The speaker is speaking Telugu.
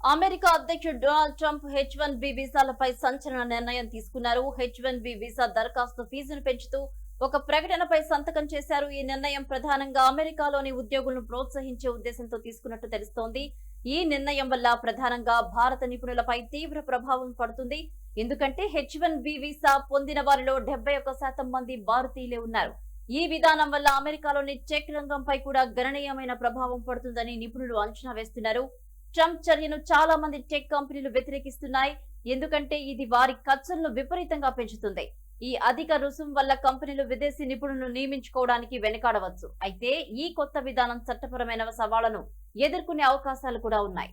అమెరికా అధ్యక్షుడు Donald Trump H one B వీసాలపై సంచలన నిర్ణయం తీసుకున్నారు. హెచ్ వన్ బి వీసా దరఖాస్తు ఫీజును పెంచుతూ ఒక ప్రకటనపై సంతకం చేశారు. ఈ నిర్ణయం ప్రధానంగా అమెరికాలోని ఉద్యోగులను ప్రోత్సహించే ఉద్దేశంతో తీసుకున్నట్టు తెలుస్తోంది. ఈ నిర్ణయం వల్ల ప్రధానంగా భారత నిపుణులపై తీవ్ర ప్రభావం పడుతుంది. ఎందుకంటే హెచ్ వన్ బి వీసా పొందిన వారిలో డెబ్బై ఒక్క శాతం మంది భారతీయులే ఉన్నారు. ఈ విధానం వల్ల అమెరికాలోని చెక్ రంగంపై కూడా గణనీయమైన ప్రభావం పడుతుందని నిపుణులు అంచనా వేస్తున్నారు. ట్రంప్ చర్యను చాలా మంది టెక్ కంపెనీలు వ్యతిరేకిస్తున్నాయి. ఎందుకంటే ఇది వారి ఖర్చులను విపరీతంగా పెంచుతుంది. ఈ అధిక రుసుం వల్ల కంపెనీలు విదేశీ నిపుణులను నియమించుకోవడానికి వెనుకాడవచ్చు. అయితే ఈ కొత్త విధానం చట్టపరమైన సవాళ్ళను ఎదుర్కొనే అవకాశాలు కూడా ఉన్నాయి.